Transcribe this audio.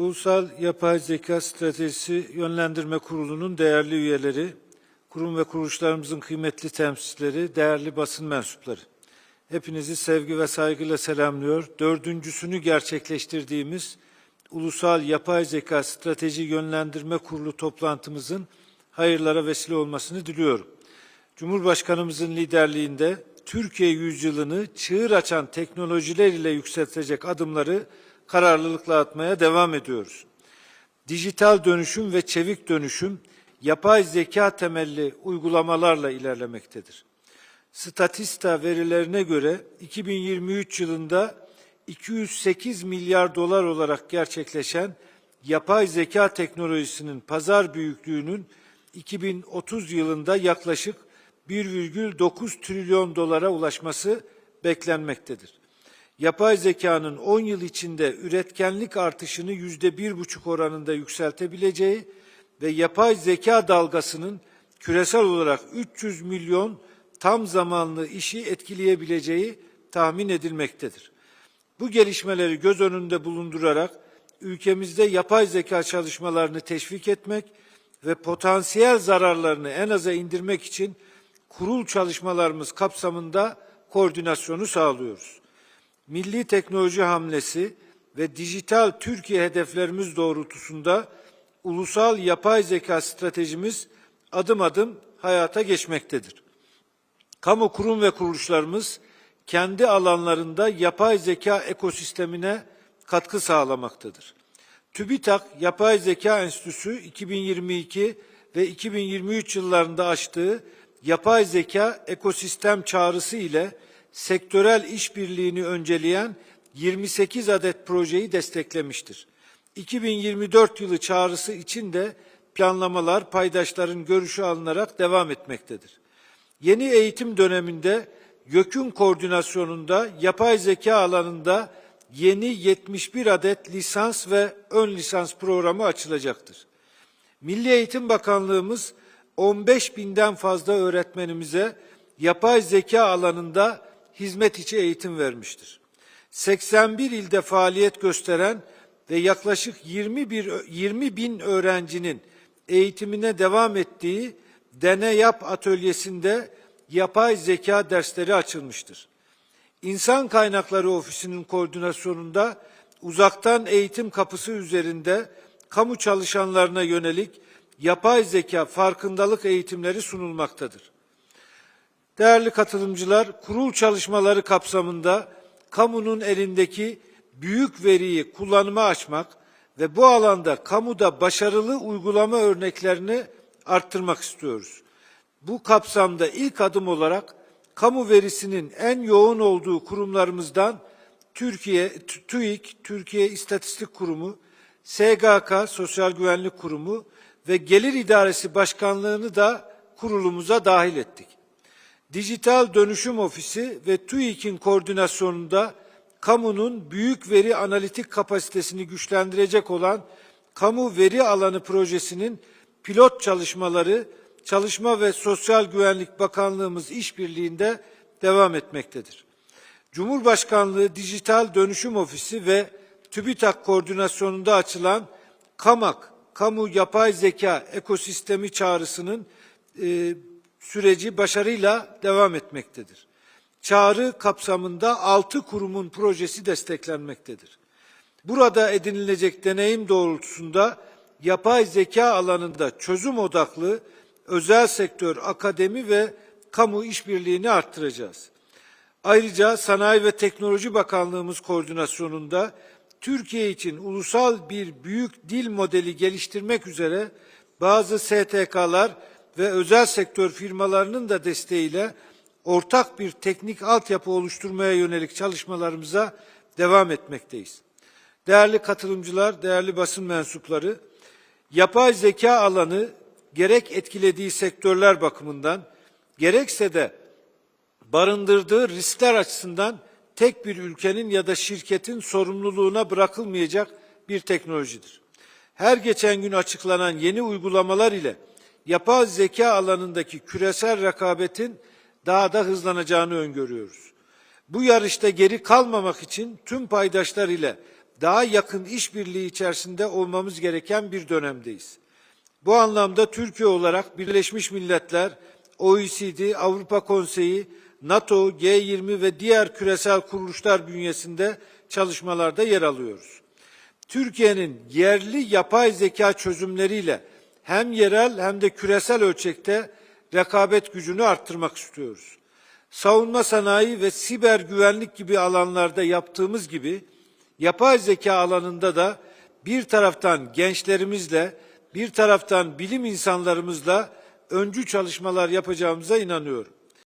Ulusal Yapay Zeka Stratejisi Yönlendirme Kurulu'nun değerli üyeleri, kurum ve kuruluşlarımızın kıymetli temsilcileri, değerli basın mensupları. Hepinizi sevgi ve saygıyla selamlıyor. Dördüncüsünü gerçekleştirdiğimiz Ulusal Yapay Zeka Strateji Yönlendirme Kurulu toplantımızın hayırlara vesile olmasını diliyorum. Cumhurbaşkanımızın liderliğinde Türkiye yüzyılını çığır açan teknolojiler ile yükseltecek adımları kararlılıkla atmaya devam ediyoruz. Dijital dönüşüm ve çevik dönüşüm yapay zeka temelli uygulamalarla ilerlemektedir. Statista verilerine göre 2023 yılında 208 milyar dolar olarak gerçekleşen yapay zeka teknolojisinin pazar büyüklüğünün 2030 yılında yaklaşık 1,9 trilyon dolara ulaşması beklenmektedir. Yapay zekanın 10 yıl içinde üretkenlik artışını yüzde bir buçuk oranında yükseltebileceği ve yapay zeka dalgasının küresel olarak 300 milyon tam zamanlı işi etkileyebileceği tahmin edilmektedir. Bu gelişmeleri göz önünde bulundurarak ülkemizde yapay zeka çalışmalarını teşvik etmek ve potansiyel zararlarını en aza indirmek için kurul çalışmalarımız kapsamında koordinasyonu sağlıyoruz. Milli teknoloji hamlesi ve dijital Türkiye hedeflerimiz doğrultusunda ulusal yapay zeka stratejimiz adım adım hayata geçmektedir. Kamu kurum ve kuruluşlarımız kendi alanlarında yapay zeka ekosistemine katkı sağlamaktadır. TÜBİTAK Yapay Zeka Enstitüsü 2022 ve 2023 yıllarında açtığı yapay zeka ekosistem çağrısı ile sektörel işbirliğini önceleyen 28 adet projeyi desteklemiştir. 2024 yılı çağrısı için de planlamalar paydaşların görüşü alınarak devam etmektedir. Yeni eğitim döneminde YÖK'ün koordinasyonunda yapay zeka alanında yeni 71 adet lisans ve ön lisans programı açılacaktır. Milli Eğitim Bakanlığımız 15 binden fazla öğretmenimize yapay zeka alanında hizmet içi eğitim vermiştir. 81 ilde faaliyet gösteren ve yaklaşık 21, 20 bin öğrencinin eğitimine devam ettiği Dene Yap atölyesinde yapay zeka dersleri açılmıştır. İnsan Kaynakları Ofisi'nin koordinasyonunda uzaktan eğitim kapısı üzerinde kamu çalışanlarına yönelik yapay zeka farkındalık eğitimleri sunulmaktadır. Değerli katılımcılar, kurul çalışmaları kapsamında kamunun elindeki büyük veriyi kullanıma açmak ve bu alanda kamuda başarılı uygulama örneklerini arttırmak istiyoruz. Bu kapsamda ilk adım olarak kamu verisinin en yoğun olduğu kurumlarımızdan Türkiye, TÜİK, Türkiye İstatistik Kurumu, SGK, Sosyal Güvenlik Kurumu ve Gelir İdaresi Başkanlığını da kurulumuza dahil ettik. Dijital Dönüşüm Ofisi ve TÜİK'in koordinasyonunda kamunun büyük veri analitik kapasitesini güçlendirecek olan Kamu Veri Alanı projesinin pilot çalışmaları Çalışma ve Sosyal Güvenlik Bakanlığımız işbirliğinde devam etmektedir. Cumhurbaşkanlığı Dijital Dönüşüm Ofisi ve TÜBİTAK koordinasyonunda açılan KAMAK, Kamu Yapay Zeka Ekosistemi çağrısının e, süreci başarıyla devam etmektedir. Çağrı kapsamında altı kurumun projesi desteklenmektedir. Burada edinilecek deneyim doğrultusunda yapay zeka alanında çözüm odaklı özel sektör, akademi ve kamu işbirliğini arttıracağız. Ayrıca Sanayi ve Teknoloji Bakanlığımız koordinasyonunda Türkiye için ulusal bir büyük dil modeli geliştirmek üzere bazı STK'lar ve özel sektör firmalarının da desteğiyle ortak bir teknik altyapı oluşturmaya yönelik çalışmalarımıza devam etmekteyiz. Değerli katılımcılar, değerli basın mensupları, yapay zeka alanı gerek etkilediği sektörler bakımından gerekse de barındırdığı riskler açısından tek bir ülkenin ya da şirketin sorumluluğuna bırakılmayacak bir teknolojidir. Her geçen gün açıklanan yeni uygulamalar ile yapay zeka alanındaki küresel rekabetin daha da hızlanacağını öngörüyoruz. Bu yarışta geri kalmamak için tüm paydaşlar ile daha yakın işbirliği içerisinde olmamız gereken bir dönemdeyiz. Bu anlamda Türkiye olarak Birleşmiş Milletler, OECD, Avrupa Konseyi, NATO, G20 ve diğer küresel kuruluşlar bünyesinde çalışmalarda yer alıyoruz. Türkiye'nin yerli yapay zeka çözümleriyle hem yerel hem de küresel ölçekte rekabet gücünü arttırmak istiyoruz. Savunma sanayi ve siber güvenlik gibi alanlarda yaptığımız gibi yapay zeka alanında da bir taraftan gençlerimizle, bir taraftan bilim insanlarımızla öncü çalışmalar yapacağımıza inanıyorum.